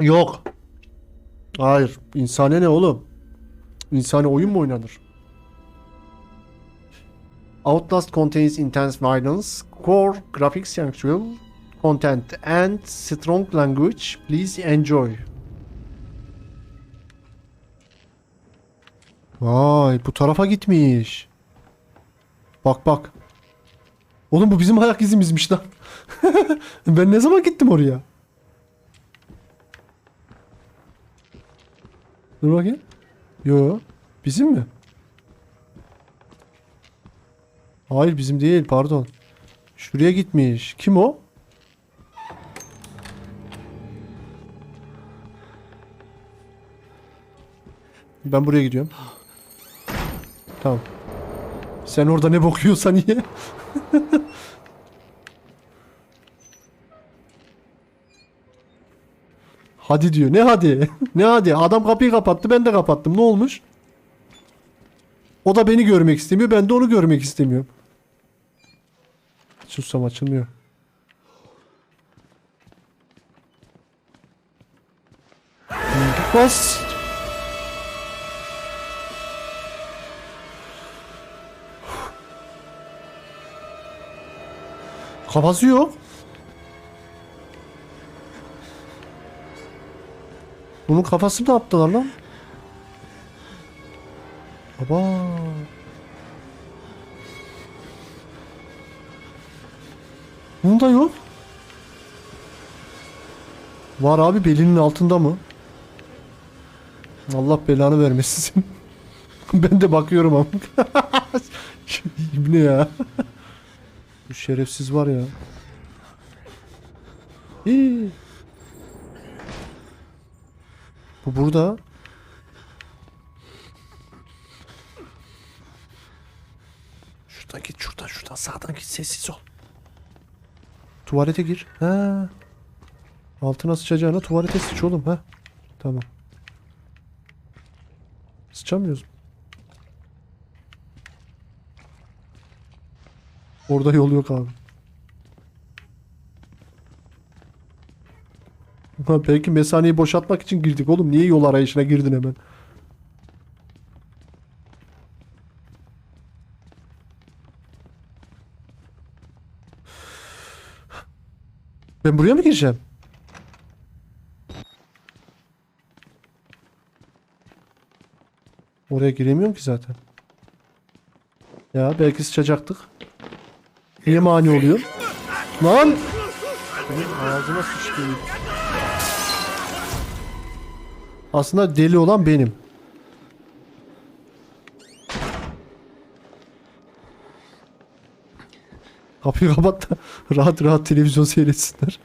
Yok. Hayır. İnsane ne oğlum? İnsani oyun mu oynanır? Outlast contains intense violence, core graphics sexual content and strong language. Please enjoy. Vay bu tarafa gitmiş. Bak bak. Oğlum bu bizim ayak izimizmiş lan. ben ne zaman gittim oraya? Dur bakayım. Yo. Bizim mi? Hayır bizim değil pardon. Şuraya gitmiş. Kim o? Ben buraya gidiyorum. Tamam. Sen orada ne bakıyorsan ye. hadi diyor. Ne hadi? ne hadi? Adam kapıyı kapattı. Ben de kapattım. Ne olmuş? O da beni görmek istemiyor. Ben de onu görmek istemiyorum. Sussam açılmıyor. Bas. Kafası yok. Bunun kafasını ne yaptılar lan? Baba. Bunda yok. Var abi belinin altında mı? Allah belanı vermesin. ben de bakıyorum ama. İbne ya. Bu şerefsiz var ya. İyi. Bu burada. Şuradan git şuradan şuradan sağdan git sessiz ol. Tuvalete gir. Ha. Altına sıçacağına tuvalete sıç oğlum ha. Tamam. Sıçamıyoruz. Orada yol yok abi. Ha, belki mesaneyi boşaltmak için girdik oğlum. Niye yol arayışına girdin hemen? Ben buraya mı gireceğim? Oraya giremiyorum ki zaten. Ya belki sıçacaktık. Niye mani oluyor? Lan! Benim ağzıma sıçtı. Aslında deli olan benim. Kapıyı kapat da rahat rahat televizyon seyretsinler.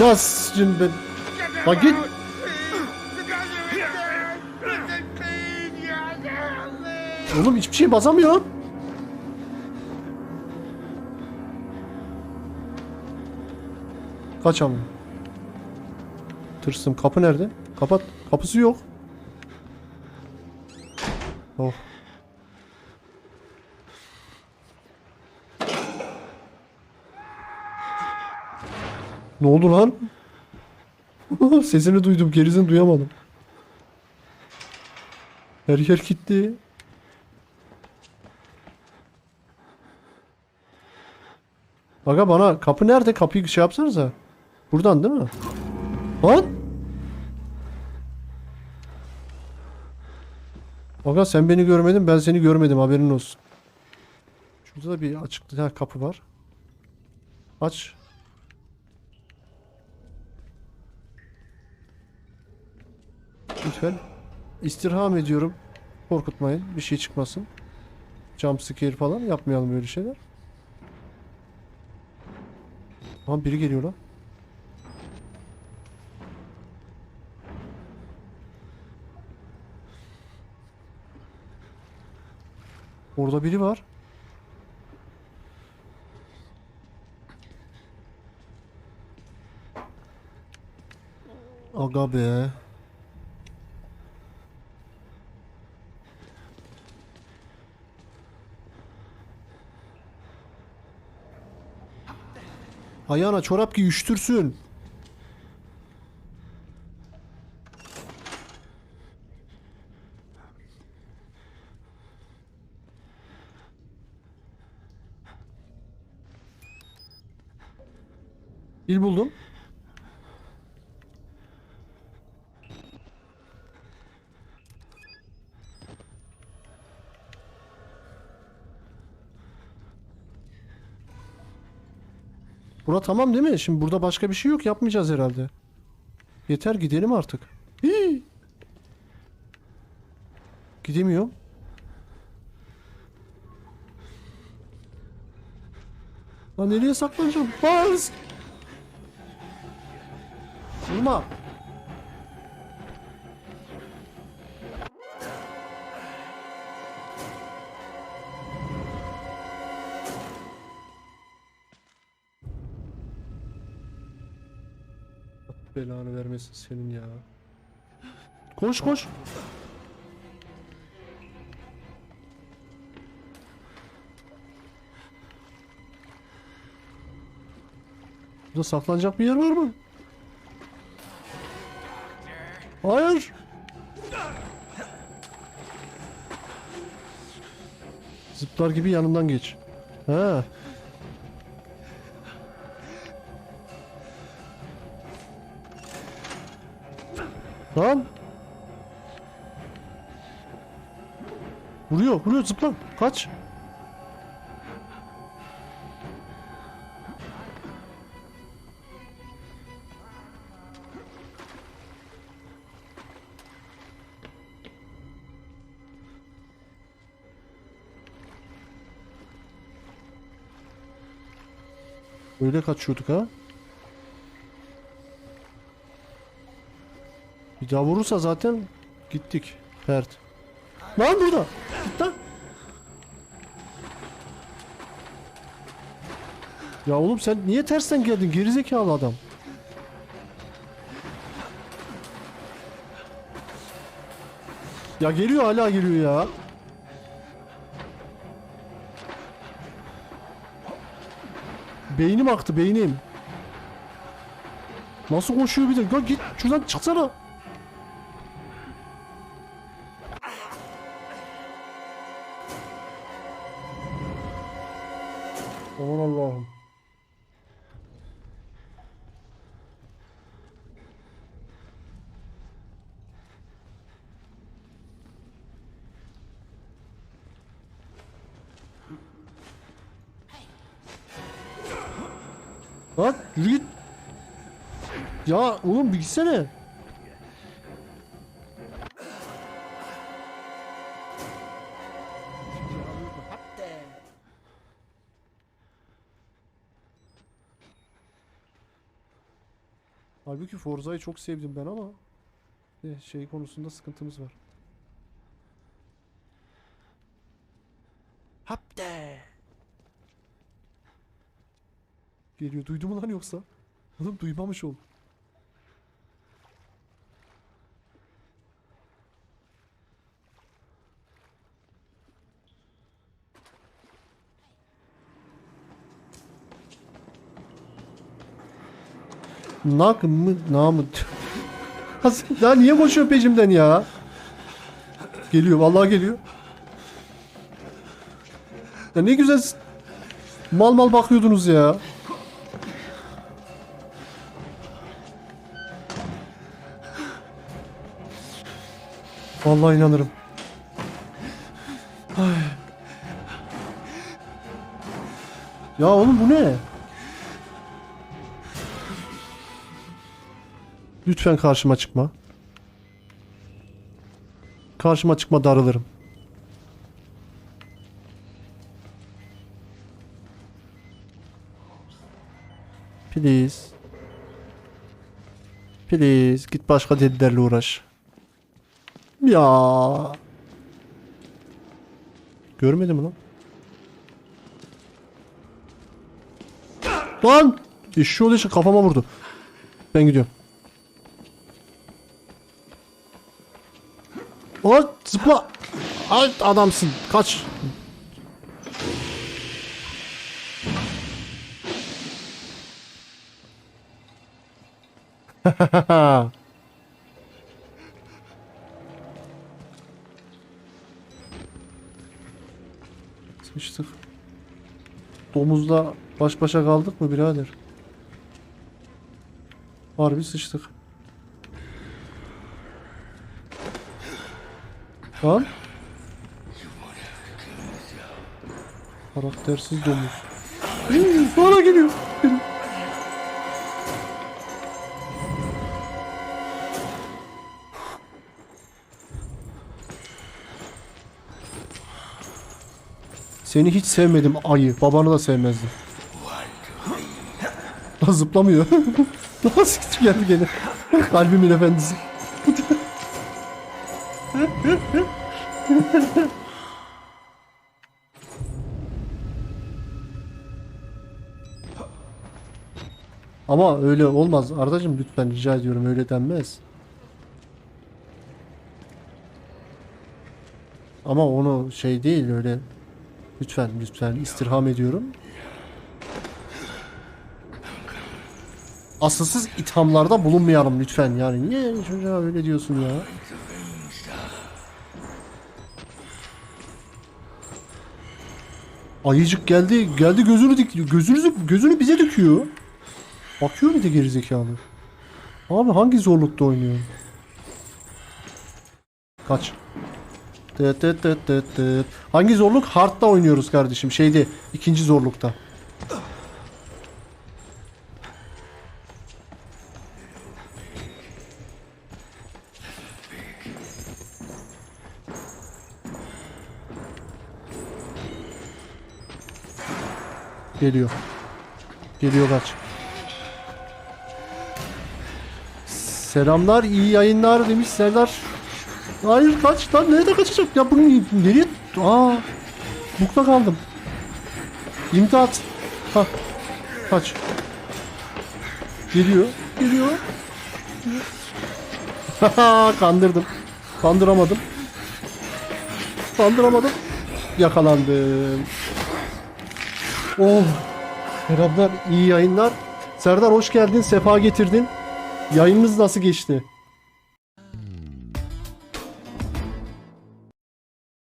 Nasıl şimdi ben... Bak git. Oğlum hiçbir şey basamıyorum. Kaç ama. Tırsım. Kapı nerede? Kapat. Kapısı yok. Oh. Ne oldu lan? Sesini duydum. Gerisini duyamadım. Her yer gitti. Aga bana kapı nerede? Kapıyı şey yapsanıza. Buradan değil mi? Lan? Aga sen beni görmedin ben seni görmedim haberin olsun. Şurada da bir açık ha, kapı var. Aç. Lütfen. İstirham ediyorum. Korkutmayın. Bir şey çıkmasın. Jump scare falan yapmayalım böyle şeyler. Lan biri geliyor lan. Orada biri var. Aga be. Ayağına çorap giy üşütürsün. İl buldum. Bura tamam değil mi? Şimdi burada başka bir şey yok. Yapmayacağız herhalde. Yeter gidelim artık. Hii. Gidemiyorum. Lan nereye saklanacağım? Baz! Vurma. Belanı vermesin senin ya. Koş koş. Burada saklanacak bir yer var mı? Hayır. Zıplar gibi yanından geç. Ha. Lan. Vuruyor, vuruyor zıpla. Kaç. Öyle kaçıyorduk ha. Bir daha vurursa zaten gittik. Pert. Lan burada. Git. Ya oğlum sen niye tersten geldin gerizekalı adam? Ya geliyor hala geliyor ya. Beynim aktı beynim. Nasıl koşuyor bir de? Ya git şuradan çıksana. Lan yürü git. Ya oğlum bir gitsene. Halbuki Forza'yı çok sevdim ben ama eh, şey konusunda sıkıntımız var. Geliyor. Duydu mu lan yoksa? Oğlum duymamış ol. Nak mı namıt. ya niye koşuyor peşimden ya? Geliyor vallahi geliyor. Ya ne güzel mal mal bakıyordunuz ya. Vallahi inanırım. Ya oğlum bu ne? Lütfen karşıma çıkma. Karşıma çıkma darılırım. Please. Please git başka delilerle uğraş. Ya. Görmedi mi lan? Lan! İşi olduğu için kafama vurdu. Ben gidiyorum. Lan zıpla. Ay adamsın. Kaç. Sıçtık. Domuzla baş başa kaldık mı birader? Harbi sıçtık. Lan. Karaktersiz domuz. Bana geliyor. Seni hiç sevmedim ayı. Babanı da sevmezdim. Lan zıplamıyor. Nasıl geldi gene? Kalbimin efendisi. Ama öyle olmaz. Ardacığım lütfen rica ediyorum öyle denmez. Ama onu şey değil öyle lütfen lütfen istirham ediyorum. Asılsız ithamlarda bulunmayalım lütfen yani. Niye çocuğa öyle diyorsun ya? Ayıcık geldi, geldi gözünü dik, gözünüzü, gözünü bize döküyor. Bakıyor bir de gerizekalı. Abi hangi zorlukta oynuyor? Kaç. Tıt tıt tıt tıt. Hangi zorluk? Hard'da oynuyoruz kardeşim. Şeyde ikinci zorlukta. Geliyor. Geliyor kaç. Selamlar, iyi yayınlar demiş Serdar. Hayır kaç lan nerede kaçacak? Ya bunu nereye? Aa bukta kaldım. İmdat. Ha kaç. Geliyor. Geliyor. Kandırdım. Kandıramadım. Kandıramadım. Yakalandım. Oh selamlar iyi yayınlar. Serdar hoş geldin sefa getirdin. Yayınınız nasıl geçti